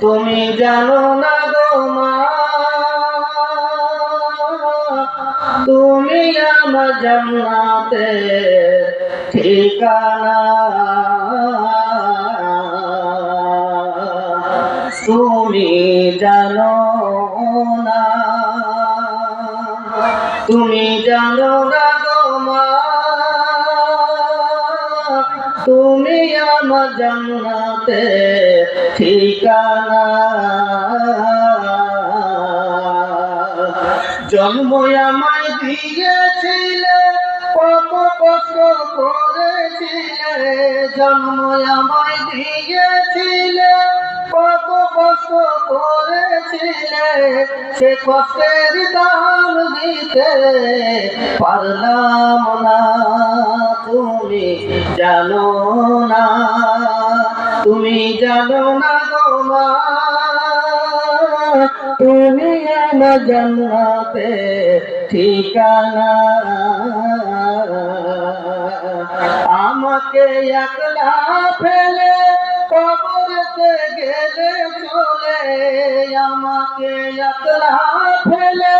তুমি জানো না গো তুমি আমার জান্নাতে ঠিকানা। তুমি জানো না তুমি জানো না জান্নাতে ঠিকানা। জন্ম আমায় দিয়েছিলে, কত কষ্ট করেছিলে। জন্ম আমায় দিয়েছিলে, কত কষ্ট করেছিলে। সে কষ্টের দাম দিতে পারলাম না, তুমি জানো না। তুমি জানো না গো তুমি আমার জান্নাতে ঠিকানা। আমাকে একলা ফেলে কবরতে গেলে চলে, আমাকে একলা ফেলে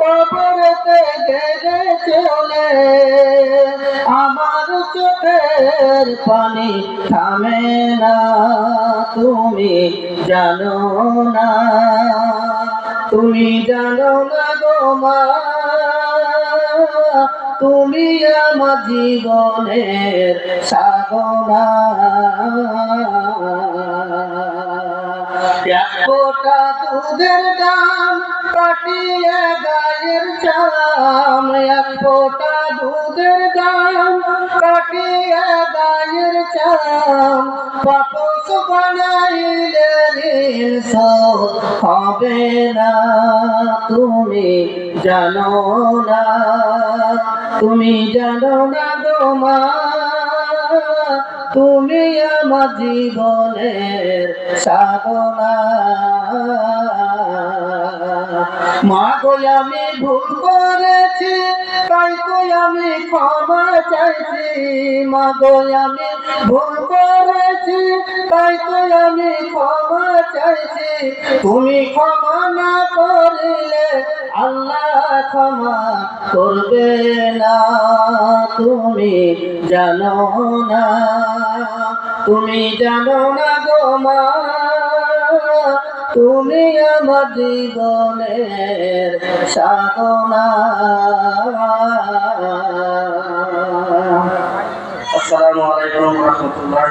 কবরতে গেলে চলে। চোখের পানি থামে না, তুমি জানো না। তুমি জানো না গো মা, তুমি আমার জীবনের সাধনা। এক ফোঁটা দুধের দাম কাটিয়ে গায়ের চাম, এক দুধের দাম কাটিয়ে গায়ের চাম হবে না। তুমি জানো না, তুমি জানো না গো মা, তুমি আমার জীবনের সাধনা। মা গো, আমি ভুল করেছি আমি ক্ষমা চাইছি মা গো আমি ভুল করেছি, তাই তো আমি ক্ষমা চাইছি। তুমি ক্ষমা না করলে আল্লাহ ক্ষমা করবে না। তুমি জানো না, তুমি জানো না গো মা। তুমি আমার জীবনের সাধনা। আসসালামু আলাইকুম রহমতুল্লাহ